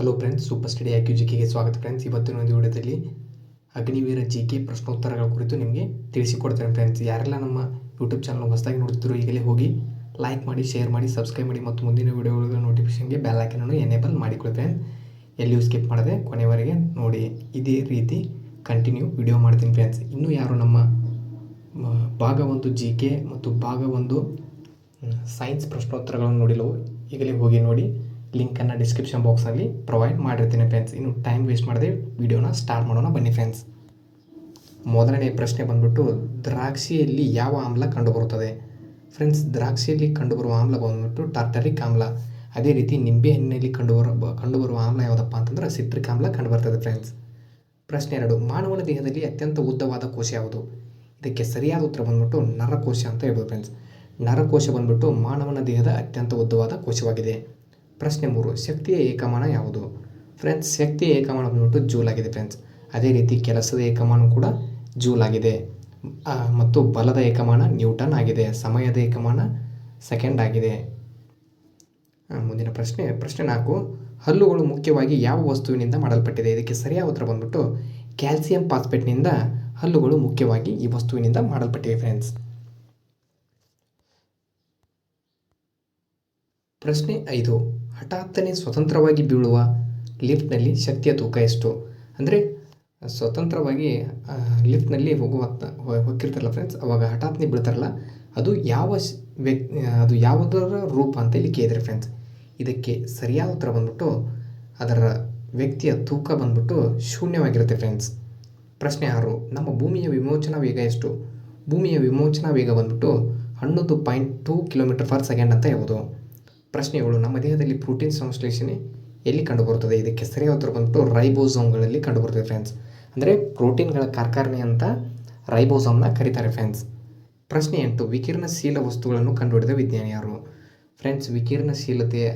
Hello friends super study ಆಕ್ಯೂ G ಕೆಗೆ ಸ್ವಾಗತ ಫ್ರೆಂಡ್ಸ್ ಇವತ್ತಿನ ಒಂದು ವಿಡಿಯೋದಲ್ಲಿ ಅಗ್ನಿವೀರ ಜಿ ಕೆ ಪ್ರಶ್ನೋತ್ತರಗಳ ಕುರಿತು ನಿಮಗೆ ತಿಳಿಸಿಕೊಡ್ತೇನೆ ಫ್ರೆಂಡ್ಸ್ ಯಾರೆಲ್ಲ ನಮ್ಮ ಯೂಟ್ಯೂಬ್ ಚಾನಲ್ ಹೊಸದಾಗಿ ನೋಡ್ತಿದ್ರು ಈಗಲೇ ಹೋಗಿ ಲೈಕ್ ಮಾಡಿ ಶೇರ್ ಮಾಡಿ ಸಬ್ಸ್ಕ್ರೈಬ್ ಮಾಡಿ ಮತ್ತು ಮುಂದಿನ ವಿಡಿಯೋಗಳ ನೋಟಿಫಿಕೇಷನ್ಗೆ ಬೆಲ್ ಅನ್ನು ಎನೇಬಲ್ ಮಾಡಿಕೊಳ್ತೇನೆ ಎಲ್ಲಿಯೂ ಸ್ಕಿಪ್ ಮಾಡದೆ ಕೊನೆವರೆಗೆ ನೋಡಿ. ಇದೇ ರೀತಿ ಕಂಟಿನ್ಯೂ ವಿಡಿಯೋ ಮಾಡ್ತೀನಿ ಫ್ರೆಂಡ್ಸ್ ಇನ್ನೂ ಯಾರು ನಮ್ಮ ಭಾಗ ಒಂದು ಜಿ ಕೆ ಮತ್ತು ಭಾಗ ಒಂದು ಸೈನ್ಸ್ ಪ್ರಶ್ನೋತ್ತರಗಳನ್ನು ನೋಡಿಲ್ಲವೋ ಈಗಲೇ ಹೋಗಿ ನೋಡಿ. ಲಿಂಕನ್ನು ಡಿಸ್ಕ್ರಿಪ್ಷನ್ ಬಾಕ್ಸಲ್ಲಿ ಪ್ರೊವೈಡ್ ಮಾಡಿರ್ತೀನಿ ಫ್ರೆಂಡ್ಸ್ ಇನ್ನು ಟೈಮ್ ವೇಸ್ಟ್ ಮಾಡದೆ ವಿಡಿಯೋನ ಸ್ಟಾರ್ಟ್ ಮಾಡೋಣ ಬನ್ನಿ ಫ್ರೆಂಡ್ಸ್ ಮೊದಲನೇ ಪ್ರಶ್ನೆ ಬಂದ್ಬಿಟ್ಟು, ದ್ರಾಕ್ಷಿಯಲ್ಲಿ ಯಾವ ಆಮ್ಲ ಕಂಡುಬರುತ್ತದೆ? ಫ್ರೆಂಡ್ಸ್ ದ್ರಾಕ್ಷಿಯಲ್ಲಿ ಕಂಡುಬರುವ ಆಮ್ಲ ಬಂದ್ಬಿಟ್ಟು ಟಾರ್ಟರಿಕ್ ಆಮ್ಲ. ಅದೇ ರೀತಿ ನಿಂಬೆ ಹಣ್ಣಿನಲ್ಲಿ ಕಂಡುಬರುವ ಕಂಡುಬರುವ ಆಮ್ಲ ಯಾವುದಪ್ಪ ಅಂತಂದ್ರೆ ಸಿಟ್ರಿಕ್ ಆಮ್ಲ ಕಂಡುಬರ್ತದೆ ಫ್ರೆಂಡ್ಸ್ ಪ್ರಶ್ನೆ ಎರಡು, ಮಾನವನ ದೇಹದಲ್ಲಿ ಅತ್ಯಂತ ಉದ್ದವಾದ ಕೋಶ ಯಾವುದು? ಇದಕ್ಕೆ ಸರಿಯಾದ ಉತ್ತರ ಬಂದ್ಬಿಟ್ಟು ನರಕೋಶ ಅಂತ ಹೇಳ್ಬೋದು ಫ್ರೆಂಡ್ಸ್ ನರಕೋಶ ಬಂದ್ಬಿಟ್ಟು ಮಾನವನ ದೇಹದ ಅತ್ಯಂತ ಉದ್ದವಾದ ಕೋಶವಾಗಿದೆ. ಪ್ರಶ್ನೆ ಮೂರು, ಶಕ್ತಿಯ ಏಕಮಾನ ಯಾವುದು? ಫ್ರೆಂಡ್ಸ್ ಶಕ್ತಿಯ ಏಕಮಾನ ಬಂದ್ಬಿಟ್ಟು ಜೂಲ್ ಆಗಿದೆ ಫ್ರೆಂಡ್ಸ್ ಅದೇ ರೀತಿ ಕೆಲಸದ ಏಕಮಾನ ಕೂಡ ಜೂಲ್ ಆಗಿದೆ. ಮತ್ತು ಬಲದ ಏಕಮಾನ ನ್ಯೂಟನ್ ಆಗಿದೆ. ಸಮಯದ ಏಕಮಾನ ಸೆಕೆಂಡ್ ಆಗಿದೆ. ಮುಂದಿನ ಪ್ರಶ್ನೆ ಪ್ರಶ್ನೆ ನಾಲ್ಕು. ಹಲ್ಲುಗಳು ಮುಖ್ಯವಾಗಿ ಯಾವ ವಸ್ತುವಿನಿಂದ ಮಾಡಲ್ಪಟ್ಟಿದೆ? ಇದಕ್ಕೆ ಸರಿಯಾದ ಉತ್ತರ ಬಂದ್ಬಿಟ್ಟು ಕ್ಯಾಲ್ಸಿಯಂ ಫಾಸ್ಫೇಟ್ನಿಂದ ಹಲ್ಲುಗಳು ಮುಖ್ಯವಾಗಿ ಈ ವಸ್ತುವಿನಿಂದ ಮಾಡಲ್ಪಟ್ಟಿವೆ ಫ್ರೆಂಡ್ಸ್ ಪ್ರಶ್ನೆ ಐದು. ಹಠಾತ್ತನೆ ಸ್ವತಂತ್ರವಾಗಿ ಬೀಳುವ ಲಿಫ್ಟ್ನಲ್ಲಿ ಶಕ್ತಿಯ ತೂಕ ಎಷ್ಟು? ಅಂದರೆ, ಸ್ವತಂತ್ರವಾಗಿ ಲಿಫ್ಟ್ನಲ್ಲಿ ಹೋಗುವ ಹೋಗಿರ್ತಾರಲ್ಲ ಫ್ರೆಂಡ್ಸ್ ಅವಾಗ ಹಠಾತ್ನೆ ಬೀಳ್ತಾರಲ್ಲ, ಅದು ಯಾವ ವ್ಯಕ್, ಅದು ಯಾವುದರ ರೂಪ ಅಂತ ಇಲ್ಲಿ ಕೇಳಿದ್ರೆ ಫ್ರೆಂಡ್ಸ್ ಇದಕ್ಕೆ ಸರಿಯಾದ ಉತ್ತರ ಬಂದ್ಬಿಟ್ಟು, ಅದರ ವ್ಯಕ್ತಿಯ ತೂಕ ಬಂದ್ಬಿಟ್ಟು ಶೂನ್ಯವಾಗಿರುತ್ತೆ ಫ್ರೆಂಡ್ಸ್ ಪ್ರಶ್ನೆ ಆರು, ನಮ್ಮ ಭೂಮಿಯ ವಿಮೋಚನಾ ವೇಗ ಎಷ್ಟು? ಭೂಮಿಯ ವಿಮೋಚನಾ ವೇಗ ಬಂದ್ಬಿಟ್ಟು ಹನ್ನೊಂದು point two kilometre per second ಅಂತ ಹೇಳ್ಬೋದು. ಪ್ರಶ್ನೆ ಏಳು ನಮ್ಮ ದೇಹದಲ್ಲಿ ಪ್ರೋಟೀನ್ ಸಂಶ್ಲೇಷಣೆ ಎಲ್ಲಿ ಕಂಡುಬರುತ್ತದೆ? ಇದಕ್ಕೆ ಸರಿಯಾದ ಉತ್ತರ ಬಂದ್ಬಿಟ್ಟು ರೈಬೋಸೋಮ್ಗಳಲ್ಲಿ ಕಂಡುಬರುತ್ತದೆ ಫ್ರೆಂಡ್ಸ್ ಅಂದರೆ ಪ್ರೋಟೀನ್ಗಳ ಕಾರ್ಖಾನೆ ಅಂತ ರೈಬೋಸೋಮ್ನ ಕರೀತಾರೆ ಫ್ರೆಂಡ್ಸ್ ಪ್ರಶ್ನೆ ಎಂಟು, ವಿಕಿರಣಶೀಲ ವಸ್ತುಗಳನ್ನು ಕಂಡುಹಿಡಿದ ವಿಜ್ಞಾನಿ ಯಾರು? ಫ್ರೆಂಡ್ಸ್ ವಿಕಿರಣಶೀಲತೆಯ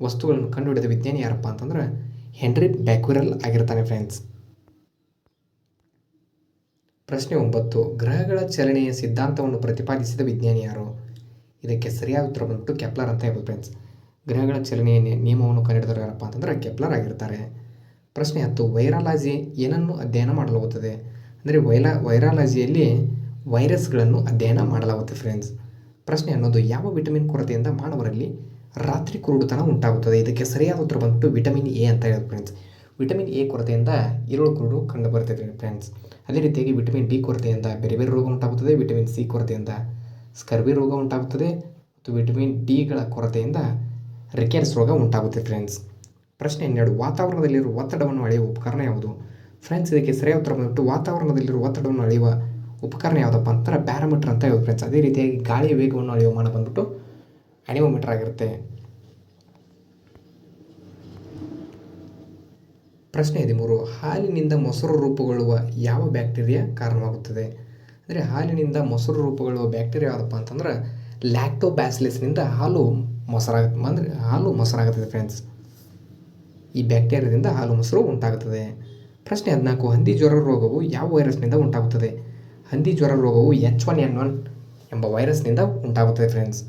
ವಸ್ತುಗಳನ್ನು ಕಂಡುಹಿಡಿದ ವಿಜ್ಞಾನಿ ಯಾರಪ್ಪ ಅಂತಂದ್ರೆ ಹೆನ್ರಿ ಬ್ಯಾಕ್ವಿರಲ್ ಆಗಿರ್ತಾನೆ ಫ್ರೆಂಡ್ಸ್ ಪ್ರಶ್ನೆ ಒಂಬತ್ತು, ಗ್ರಹಗಳ ಚಲನೆಯ ಸಿದ್ಧಾಂತವನ್ನು ಪ್ರತಿಪಾದಿಸಿದ ವಿಜ್ಞಾನಿ ಯಾರು? ಇದಕ್ಕೆ ಸರಿಯಾದ ಉತ್ತರ ಬಂದ್ಬಿಟ್ಟು ಕೆಪ್ಲರ್ ಅಂತ ಹೇಳ್ಬೋದು ಫ್ರೆಂಡ್ಸ್ ಗ್ರಹಗಳ ಚಲನೆಯ ನಿಯಮವನ್ನು ಕಂಡುಹಿಡಿದವರು ಯಾರಪ್ಪ ಅಂತಂದರೆ ಕೆಪ್ಲರ್ ಆಗಿರ್ತಾರೆ. ಪ್ರಶ್ನೆ ಹತ್ತು, ವೈರಾಲಜಿ ಏನನ್ನು ಅಧ್ಯಯನ ಮಾಡಲಾಗುತ್ತದೆ? ಅಂದರೆ ವೈಲ ವೈರಾಲಜಿಯಲ್ಲಿ ವೈರಸ್ಗಳನ್ನು ಅಧ್ಯಯನ ಮಾಡಲಾಗುತ್ತೆ ಫ್ರೆಂಡ್ಸ್ ಪ್ರಶ್ನೆ ಅನ್ನೋದು ಯಾವ ವಿಟಮಿನ್ ಕೊರತೆಯಿಂದ ಮಾನವರಲ್ಲಿ ರಾತ್ರಿ ಕುರುಡುತನ ಉಂಟಾಗುತ್ತದೆ? ಇದಕ್ಕೆ ಸರಿಯಾದ ಉತ್ತರ ಬಂದ್ಬಿಟ್ಟು ವಿಟಮಿನ್ ಎ ಅಂತ ಹೇಳೋದು ಫ್ರೆಂಡ್ಸ್ ವಿಟಮಿನ್ ಎ ಕೊರತೆಯಿಂದ ಇರುಳು ಕುರುಡು ಕಂಡು ಬರ್ತದೆ ಫ್ರೆಂಡ್ಸ್ ಅದೇ ರೀತಿಯಾಗಿ ವಿಟಮಿನ್ ಡಿ ಕೊರತೆಯಿಂದ ಬೇರೆ ಬೇರೆ ರೋಗ ಉಂಟಾಗುತ್ತದೆ. ವಿಟಮಿನ್ ಸಿ ಕೊರತೆಯಿಂದ ಸ್ಕರ್ವಿ ರೋಗ ಉಂಟಾಗುತ್ತದೆ ಮತ್ತು ವಿಟಮಿನ್ ಡಿಗಳ ಕೊರತೆಯಿಂದ ರಿಕೆಟ್ಸ್ ರೋಗ ಉಂಟಾಗುತ್ತೆ ಫ್ರೆಂಡ್ಸ್ ಪ್ರಶ್ನೆ ಹನ್ನೆರಡು, ವಾತಾವರಣದಲ್ಲಿರುವ ಒತ್ತಡವನ್ನು ಅಳೆಯುವ ಉಪಕರಣ ಯಾವುದು? ಫ್ರೆಂಡ್ಸ್ ಇದಕ್ಕೆ ಸರಿಯ ಉತ್ತರ ಬಂದ್ಬಿಟ್ಟು ವಾತಾವರಣದಲ್ಲಿರುವ ಒತ್ತಡವನ್ನು ಅಳೆಯುವ ಉಪಕರಣ ಯಾವುದಪ್ಪ ಅಂತಾರೆ ಪ್ಯಾರಾಮೀಟರ್ ಅಂತ ಹೇಳೋದು ಫ್ರೆಂಡ್ಸ್ ಅದೇ ರೀತಿಯಾಗಿ ಗಾಳಿಯ ವೇಗವನ್ನು ಅಳೆಯುವ ಮಾನ ಬಂದ್ಬಿಟ್ಟು ಅನಿಮೋಮೀಟರ್ ಆಗಿರುತ್ತೆ. ಪ್ರಶ್ನೆ ಹದಿಮೂರು, ಹಾಲಿನಿಂದ ಮೊಸರು ರೂಪುಗೊಳ್ಳುವ ಯಾವ ಬ್ಯಾಕ್ಟೀರಿಯಾ ಕಾರಣವಾಗುತ್ತದೆ? ಅಂದರೆ ಹಾಲಿನಿಂದ ಮೊಸರು ರೂಪಗಳು ಬ್ಯಾಕ್ಟೀರಿಯಾ ಯಾವುದಪ್ಪ ಅಂತಂದ್ರೆ ಲ್ಯಾಕ್ಟೋಬ್ಯಾಸಿಲಿಸ್ನಿಂದ ಹಾಲು ಮೊಸರಾಗುತ್ತೆ. ಅಂದರೆ ಹಾಲು ಮೊಸರಾಗುತ್ತದೆ ಫ್ರೆಂಡ್ಸ್ ಈ ಬ್ಯಾಕ್ಟೀರಿಯಾದಿಂದ ಹಾಲು ಮೊಸರು ಉಂಟಾಗುತ್ತದೆ. ಪ್ರಶ್ನೆ ಹದಿನಾಲ್ಕು, ಹಂದಿ ಜ್ವರ ರೋಗವು ಯಾವ ವೈರಸ್ನಿಂದ ಉಂಟಾಗುತ್ತದೆ? ಹಂದಿ ಜ್ವರ ರೋಗವು ಎಚ್ ಒನ್ ಎನ್ ಒನ್ ಎಂಬ ವೈರಸ್ನಿಂದ ಉಂಟಾಗುತ್ತದೆ ಫ್ರೆಂಡ್ಸ್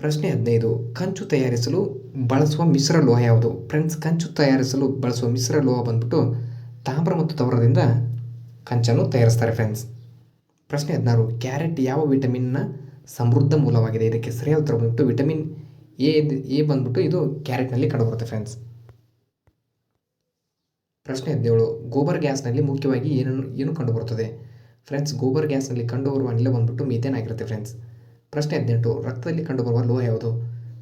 ಪ್ರಶ್ನೆ ಹದಿನೈದು, ಕಂಚು ತಯಾರಿಸಲು ಬಳಸುವ ಮಿಶ್ರ ಲೋಹ ಯಾವುದು? ಫ್ರೆಂಡ್ಸ್ ಕಂಚು ತಯಾರಿಸಲು ಬಳಸುವ ಮಿಶ್ರ ಲೋಹ ಬಂದ್ಬಿಟ್ಟು ತಾಮ್ರ ಮತ್ತು ತವರದಿಂದ ಕಂಚನ್ನು ತಯಾರಿಸ್ತಾರೆ ಫ್ರೆಂಡ್ಸ್ ಪ್ರಶ್ನೆ ಹದಿನಾರು, ಕ್ಯಾರೆಟ್ ಯಾವ ವಿಟಮಿನ್ನ ಸಮೃದ್ಧ ಮೂಲವಾಗಿದೆ? ಇದಕ್ಕೆ ಸರಿಯಾದ ಉತ್ತರ ಬಂದ್ಬಿಟ್ಟು ವಿಟಮಿನ್ ಎ ಎ ಬಂದ್ಬಿಟ್ಟು ಇದು ಕ್ಯಾರೆಟ್ನಲ್ಲಿ ಕಂಡುಬರುತ್ತೆ ಫ್ರೆಂಡ್ಸ್ ಪ್ರಶ್ನೆ ಹದಿನೇಳು, ಗೋಬರ್ ಗ್ಯಾಸ್ನಲ್ಲಿ ಮುಖ್ಯವಾಗಿ ಏನನ್ನು, ಏನು ಕಂಡುಬರುತ್ತದೆ? ಫ್ರೆಂಡ್ಸ್ ಗೋಬರ್ ಗ್ಯಾಸ್ನಲ್ಲಿ ಕಂಡುಬರುವ ಅನಿಲ ಬಂದ್ಬಿಟ್ಟು ಮೀಥೇನ್ ಆಗಿರುತ್ತೆ ಫ್ರೆಂಡ್ಸ್ ಪ್ರಶ್ನೆ ಹದಿನೆಂಟು, ರಕ್ತದಲ್ಲಿ ಕಂಡುಬರುವ ಲೋಹ ಯಾವುದು?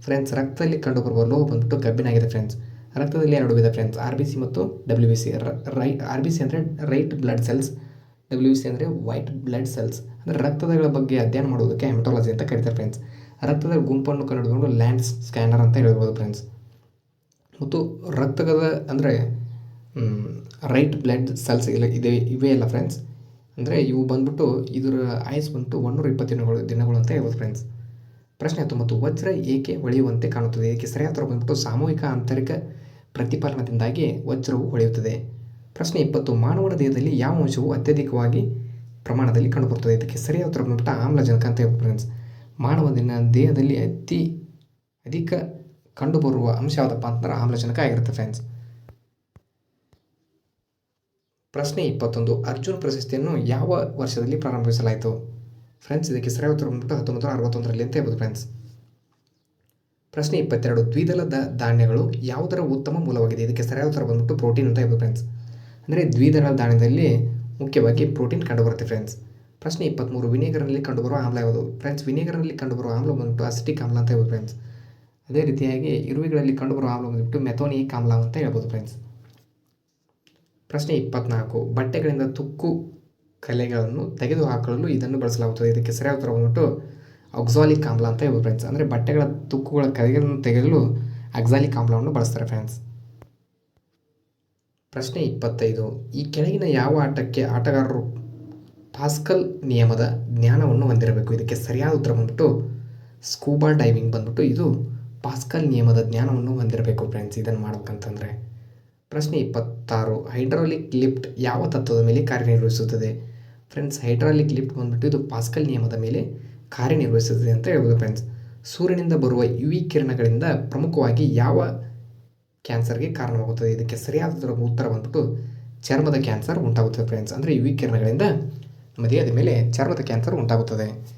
ಫ್ರೆಂಡ್ಸ್ ರಕ್ತದಲ್ಲಿ ಕಂಡುಬರುವ ಲೋಹ ಬಂದ್ಬಿಟ್ಟು ಕಬ್ಬಿನಾಗಿದೆ ಫ್ರೆಂಡ್ಸ್ ರಕ್ತದಲ್ಲಿ ಎರಡು ವಿಧ ಫ್ರೆಂಡ್ಸ್ ಆರ್ ಬಿ ಸಿ ಮತ್ತು ಡಬ್ಲ್ಯೂ ಬಿ ಸಿ ರೈ ಆರ್ ಬಿ ಸಿ ಅಂದರೆ right blood cells W B C ಅಂದರೆ ವೈಟ್ ಬ್ಲಡ್ ಸೆಲ್ಸ್ ಅಂದರೆ ರಕ್ತದಗಳ ಬಗ್ಗೆ ಅಧ್ಯಯನ ಮಾಡೋದಕ್ಕೆ ಹೆಮಟಾಲಜಿ ಅಂತ ಕರೀತಾರೆ ಫ್ರೆಂಡ್ಸ್ ರಕ್ತದ ಗುಂಪನ್ನು ಕಂಡುಕೊಂಡು ಲ್ಯಾಂಡ್ ಸ್ಕ್ಯಾನರ್ ಅಂತ ಹೇಳ್ಬೋದು ಫ್ರೆಂಡ್ಸ್ ಮತ್ತು ರಕ್ತದ ಅಂದರೆ ರೈಟ್ ಬ್ಲಡ್ ಸೆಲ್ಸ್ ಇಲ್ಲ ಇದೆ, ಇವೇ ಅಲ್ಲ ಫ್ರೆಂಡ್ಸ್ ಅಂದರೆ ಇವು ಬಂದ್ಬಿಟ್ಟು ಇದರ ಆಯಸ್ ಬಂತು ಒನ್ನೂರ ಇಪ್ಪತ್ತು ದಿನಗಳು ದಿನಗಳು ಅಂತ ಹೇಳ್ಬೋದು ಫ್ರೆಂಡ್ಸ್ ಪ್ರಶ್ನೆ ಹತ್ತೊಂಬತ್ತು ವಜ್ರ ಏಕೆ ಒಳೆಯುವಂತೆ ಕಾಣುತ್ತದೆ? ಏಕೆ ಸರಿಯಾದ ಬಂದ್ಬಿಟ್ಟು ಸಾಮೂಹಿಕ, ಆಂತರಿಕ ಪ್ರತಿಫಲನದಿಂದಾಗಿ ವಜ್ರವು ಹೊಳೆಯುತ್ತದೆ. ಪ್ರಶ್ನೆ ಇಪ್ಪತ್ತು, ಮಾನವನ ದೇಹದಲ್ಲಿ ಯಾವ ಅಂಶವು ಅತ್ಯಧಿಕವಾಗಿ ಪ್ರಮಾಣದಲ್ಲಿ ಕಂಡುಬರುತ್ತದೆ? ಇದಕ್ಕೆ ಸರಿಯಾದ ಉತ್ತರ ಬಂದ್ಬಿಟ್ಟು ಆಮ್ಲಜನಕ ಅಂತ ಹೇಳ್ಬೋದು ಫ್ರೆಂಡ್ಸ್ ಮಾನವನ ದೇಹದಲ್ಲಿ ಅತಿ ಅಧಿಕ ಕಂಡುಬರುವ ಅಂಶ ಯಾವುದಪ್ಪ ಅಂತಂದ್ರೆ ಆಮ್ಲಜನಕ ಆಗಿರುತ್ತೆ ಫ್ರೆಂಡ್ಸ್ ಪ್ರಶ್ನೆ ಇಪ್ಪತ್ತೊಂದು, ಅರ್ಜುನ್ ಪ್ರಶಸ್ತಿಯನ್ನು ಯಾವ ವರ್ಷದಲ್ಲಿ ಪ್ರಾರಂಭಿಸಲಾಯಿತು? ಫ್ರೆಂಡ್ಸ್ ಇದಕ್ಕೆ ಸರಿಯಾದ ಉತ್ತರ ಬಂದ್ಬಿಟ್ಟು ಹತ್ತೊಂಬತ್ತು ಅರವತ್ತೊಂದರಲ್ಲಿ ಅಂತ ಹೇಳ್ಬೋದು ಫ್ರೆಂಡ್ಸ್ ಪ್ರಶ್ನೆ ಇಪ್ಪತ್ತೆರಡು ದ್ವಿದಳ ಧಾನ್ಯಗಳು ಯಾವುದರ ಉತ್ತಮ ಮೂಲವಾಗಿದೆ? ಇದಕ್ಕೆ ಸರಿಯಾದ ಉತ್ತರ ಬಂದ್ಬಿಟ್ಟು ಪ್ರೋಟೀನ್ ಅಂತ ಹೇಳ್ಬೋದು ಫ್ರೆಂಡ್ಸ್ ಅಂದರೆ ದ್ವಿದಳ ಧಾನ್ಯದಲ್ಲಿ ಮುಖ್ಯವಾಗಿ ಪ್ರೋಟೀನ್ ಕಂಡುಬರುತ್ತೆ ಫ್ರೆಂಡ್ಸ್ ಪ್ರಶ್ನೆ ಇಪ್ಪತ್ತ್ಮೂರು ವಿನೇಗರ್ನಲ್ಲಿ ಕಂಡುಬರುವ ಆಮ್ಲ ಯಾವುದು? ಫ್ರೆಂಡ್ಸ್ ವಿನೇಗರ್ನಲ್ಲಿ ಕಂಡುಬರುವ ಆಮ್ಲ ಬಂದ್ಬಿಟ್ಟು ಅಸಿಟಿಕ್ ಆಮ್ಲ ಅಂತ ಹೇಳ್ಬೋದು ಫ್ರೆಂಡ್ಸ್ ಅದೇ ರೀತಿಯಾಗಿ ಇರುವೆಗಳಲ್ಲಿ ಕಂಡುಬರುವ ಆಮ್ಲ ಬಂದ್ಬಿಟ್ಟು ಮೆಥೋನಿಕ್ ಆಮ್ಲ ಅಂತ ಹೇಳ್ಬೋದು ಫ್ರೆಂಡ್ಸ್ ಪ್ರಶ್ನೆ ಇಪ್ಪತ್ನಾಲ್ಕು, ಬಟ್ಟೆಗಳಿಂದ ತುಕ್ಕು ಕಲೆಗಳನ್ನು ತೆಗೆದುಹಾಕಲು ಇದನ್ನು ಬಳಸಲಾಗುತ್ತದೆ. ಇದಕ್ಕೆ ಸರಿಯಾದ ಉತ್ತರ ಬಂದ್ಬಿಟ್ಟು ಅಕ್ಸಾಲಿಕ್ ಆಮ್ಲ ಅಂತ ಹೇಳ್ಬೋದು ಫ್ರೆಂಡ್ಸ್ ಅಂದರೆ ಬಟ್ಟೆಗಳ ತುಕ್ಕುಗಳ ಕರಿಗಳನ್ನು ತೆಗೆಯಲು ಅಕ್ಸಾಲಿಕ್ ಆಮ್ಲವನ್ನು ಬಳಸ್ತಾರೆ ಫ್ರೆಂಡ್ಸ್ ಪ್ರಶ್ನೆ ಇಪ್ಪತ್ತೈದು. ಈ ಕೆಳಗಿನ ಯಾವ ಆಟಕ್ಕೆ ಆಟಗಾರರು ಪಾಸ್ಕಲ್ ನಿಯಮದ ಜ್ಞಾನವನ್ನು ಹೊಂದಿರಬೇಕು? ಇದಕ್ಕೆ ಸರಿಯಾದ ಉತ್ತರ ಬಂದ್ಬಿಟ್ಟು ಸ್ಕೂಬಾ ಡೈವಿಂಗ್ ಬಂದ್ಬಿಟ್ಟು ಇದು ಪಾಸ್ಕಲ್ ನಿಯಮದ ಜ್ಞಾನವನ್ನು ಹೊಂದಿರಬೇಕು ಫ್ರೆಂಡ್ಸ್ ಇದನ್ನು ಮಾಡಬೇಕಂತಂದರೆ. ಪ್ರಶ್ನೆ ಇಪ್ಪತ್ತಾರು. ಹೈಡ್ರಾಲಿಕ್ ಲಿಫ್ಟ್ ಯಾವ ತತ್ವದ ಮೇಲೆ ಕಾರ್ಯನಿರ್ವಹಿಸುತ್ತದೆ? ಫ್ರೆಂಡ್ಸ್ ಹೈಡ್ರಾಲಿಕ್ ಲಿಫ್ಟ್ ಬಂದ್ಬಿಟ್ಟು ಇದು ಪಾಸ್ಕಲ್ ನಿಯಮದ ಮೇಲೆ ಕಾರ್ಯನಿರ್ವಹಿಸುತ್ತದೆ ಅಂತ ಹೇಳ್ಬೋದು ಫ್ರೆಂಡ್ಸ್ ಸೂರ್ಯನಿಂದ ಬರುವ ಯು ವಿ ಕಿರಣಗಳಿಂದ ಪ್ರಮುಖವಾಗಿ ಯಾವ ಕ್ಯಾನ್ಸರ್ಗೆ ಕಾರಣವಾಗುತ್ತದೆ? ಇದಕ್ಕೆ ಸರಿಯಾದ ಉತ್ತರ- ಬಂದ್ಬಿಟ್ಟು ಚರ್ಮದ ಕ್ಯಾನ್ಸರ್ ಉಂಟಾಗುತ್ತದೆ ಫ್ರೆಂಡ್ಸ್ ಅಂದರೆ ಯು ವಿ ಕಿರಣಗಳಿಂದ ನಮ್ಮ ದೇಹದ ಮೇಲೆ ಚರ್ಮದ ಕ್ಯಾನ್ಸರ್ ಉಂಟಾಗುತ್ತದೆ.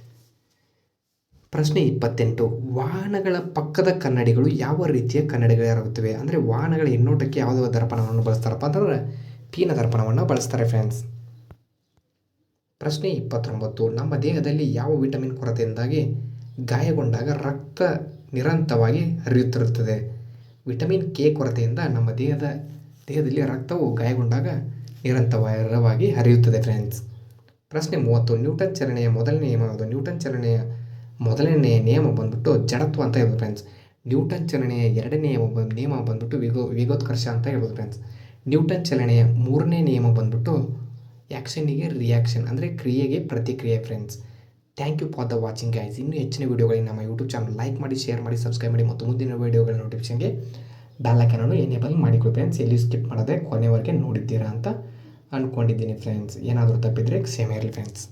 ಪ್ರಶ್ನೆ ಇಪ್ಪತ್ತೆಂಟು. ವಾಹನಗಳ ಪಕ್ಕದ ಕನ್ನಡಿಗಳು ಯಾವ ರೀತಿಯ ಕನ್ನಡಿಗಳಾಗುತ್ತವೆ ಅಂದರೆ ವಾಹನಗಳ ಹೆಣ್ಣೋಟಕ್ಕೆ ಯಾವುದೋ ದರ್ಪಣವನ್ನು ಬಳಸ್ತಾರಪ್ಪ ಅಂತಂದ್ರೆ ಪೀನ ದರ್ಪಣವನ್ನು ಬಳಸ್ತಾರೆ ಫ್ರೆಂಡ್ಸ್ ಪ್ರಶ್ನೆ ಇಪ್ಪತ್ತೊಂಬತ್ತು, ನಮ್ಮ ದೇಹದಲ್ಲಿ ಯಾವ ವಿಟಮಿನ್ ಕೊರತೆಯಿಂದಾಗಿ ಗಾಯಗೊಂಡಾಗ ರಕ್ತ ನಿರಂತರವಾಗಿ ಹರಿಯುತ್ತಿರುತ್ತದೆ? ವಿಟಮಿನ್ ಕೆ ಕೊರತೆಯಿಂದ ನಮ್ಮ ದೇಹದ, ದೇಹದಲ್ಲಿ ರಕ್ತವು ಗಾಯಗೊಂಡಾಗ ನಿರಂತರವಾಗಿ ಹರಿಯುತ್ತದೆ ಫ್ರೆಂಡ್ಸ್ ಪ್ರಶ್ನೆ ಮೂವತ್ತು, ನ್ಯೂಟನ್ ಚಲನೆಯ ಮೊದಲನೇ ನಿಯಮ ಯಾವುದು ನ್ಯೂಟನ್ ಚಲನೆಯ ಮೊದಲನೆಯ ನಿಯಮ ಬಂದ್ಬಿಟ್ಟು ಜಡತ್ವ ಅಂತ ಹೇಳ್ಬೋದು ಫ್ರೆಂಡ್ಸ್ ನ್ಯೂಟನ್ ಚಲನೆಯ ಎರಡನೇ ನಿಯಮ ಬಂದ್ಬಿಟ್ಟು ವಿಗೋ, ವಿಗೋತ್ಕರ್ಷ ಅಂತ ಹೇಳ್ಬೋದು ಫ್ರೆಂಡ್ಸ್ ನ್ಯೂಟನ್ ಚಲನೆಯ ಮೂರನೇ ನಿಯಮ ಬಂದ್ಬಿಟ್ಟು ಆ್ಯಕ್ಷನಿಗೆ ರಿಯಾಕ್ಷನ್ ಅಂದರೆ ಕ್ರಿಯೆಗೆ ಪ್ರತಿಕ್ರಿಯೆ friends thank you for the watching guys ಇನ್ನೂ ಹೆಚ್ಚಿನ ವೀಡಿಯೋಗಳಿಗೆ ನಮ್ಮ ಯೂಟ್ಯೂಬ್ ಚಾನಲ್ ಲೈಕ್ ಮಾಡಿ ಶೇರ್ ಮಾಡಿ ಸಬ್ಸ್ಕ್ರೈಬ್ ಮಾಡಿ ಮತ್ತು ಮುಂದಿನ ವೀಡಿಯೋಗಳ ನೋಟಿಫಿಕೇಷನ್ಗೆ ಬೆಲ್ಲೈಕನನ್ನು ಎನೇಬಲ್ ಮಾಡಿಕೊಡಿ ಫ್ರೆಂಡ್ಸ್ ಎಲ್ಲಿ ಸ್ಕಿಪ್ ಮಾಡದೆ ಕೊನೆವರೆಗೆ ನೋಡಿದ್ದೀರಾ ಅಂತ ಅಂದ್ಕೊಂಡಿದ್ದೀನಿ ಫ್ರೆಂಡ್ಸ್ ಏನಾದರೂ ತಪ್ಪಿದರೆ ಕ್ಷಮೆ ಇರಲಿ ಫ್ರೆಂಡ್ಸ್